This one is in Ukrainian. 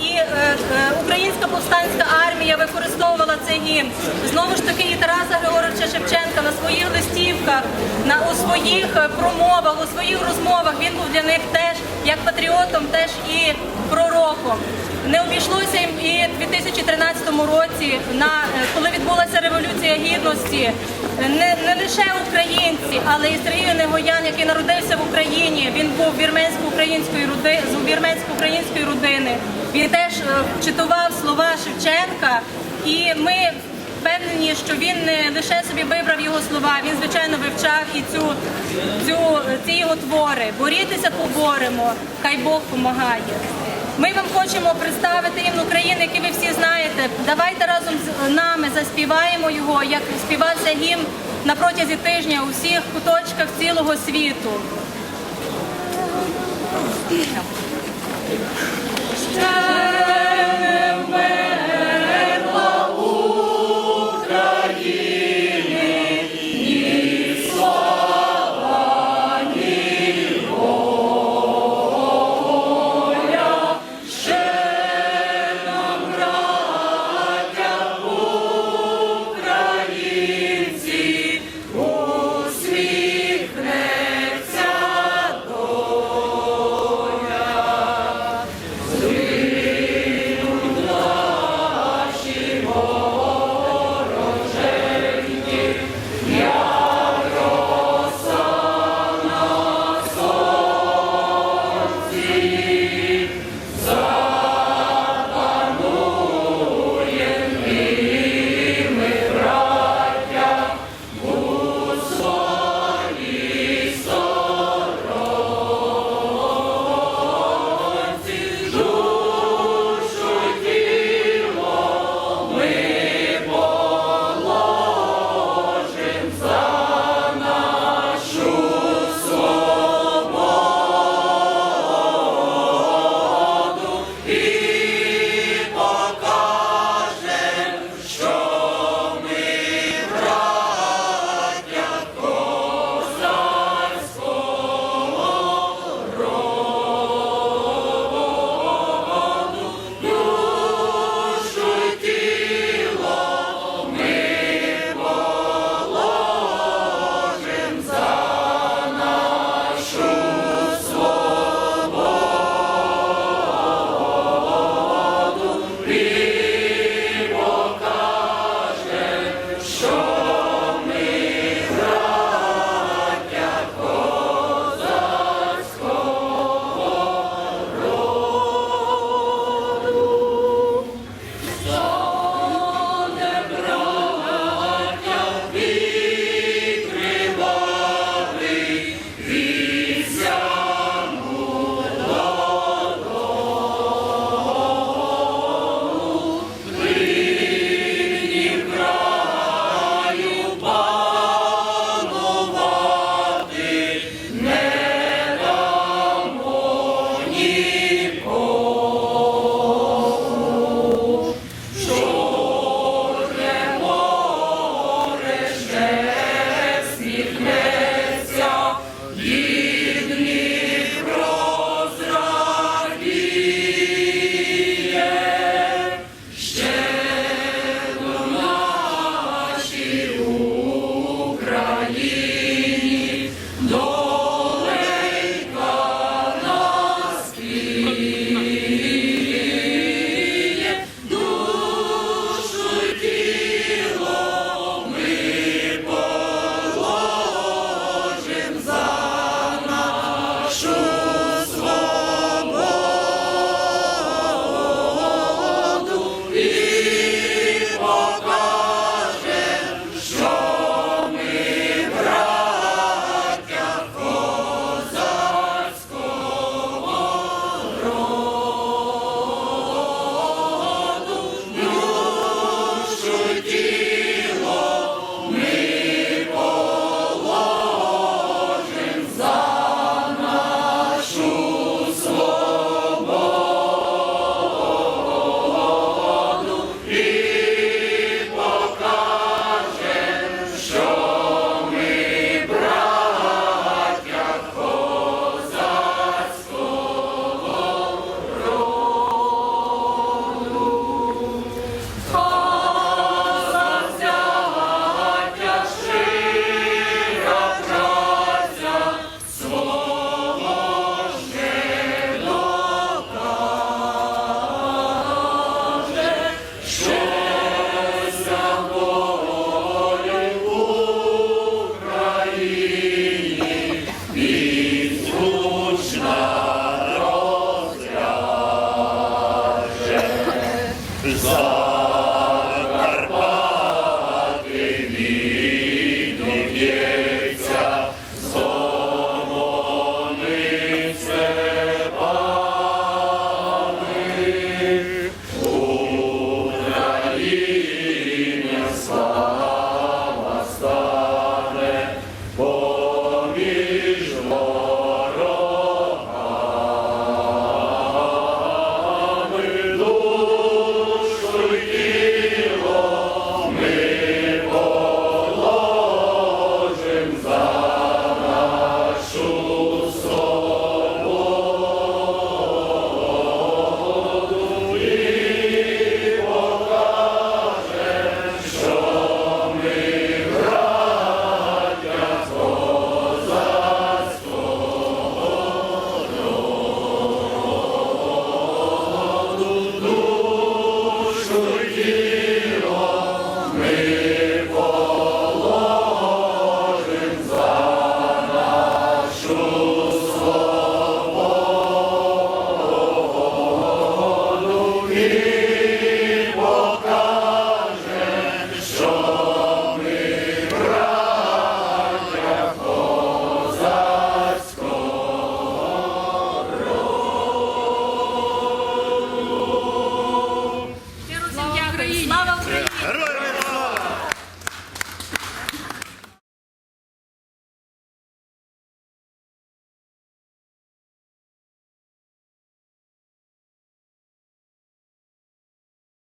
і е, е, українська повстанська армія використовувала цей гімн. Знову ж таки, і Тараса Григоровича Шевченка на своїх листівках, на у своїх е, промовах, у своїх розмовах він був для них теж як патріотом, теж і пророком. Не обійшлося їм і в 2013 році, на коли відбулася революція гідності. Не, не лише українці, але і Сергій Негоян, який народився Україні. Він був вірменсько-української роди з вірменсько-української родини. Він теж е, читував слова Шевченка, і ми впевнені, що він не лише собі вибрав його слова, він звичайно вивчав і цю, цю ці його твори. Борітеся, поборемо, хай Бог помагає. Ми вам хочемо представити гімн України, який ви всі знаєте. Давайте разом з нами заспіваємо його, як співався гімн на протязі тижня у всіх куточках цілого світу. Спільно. God.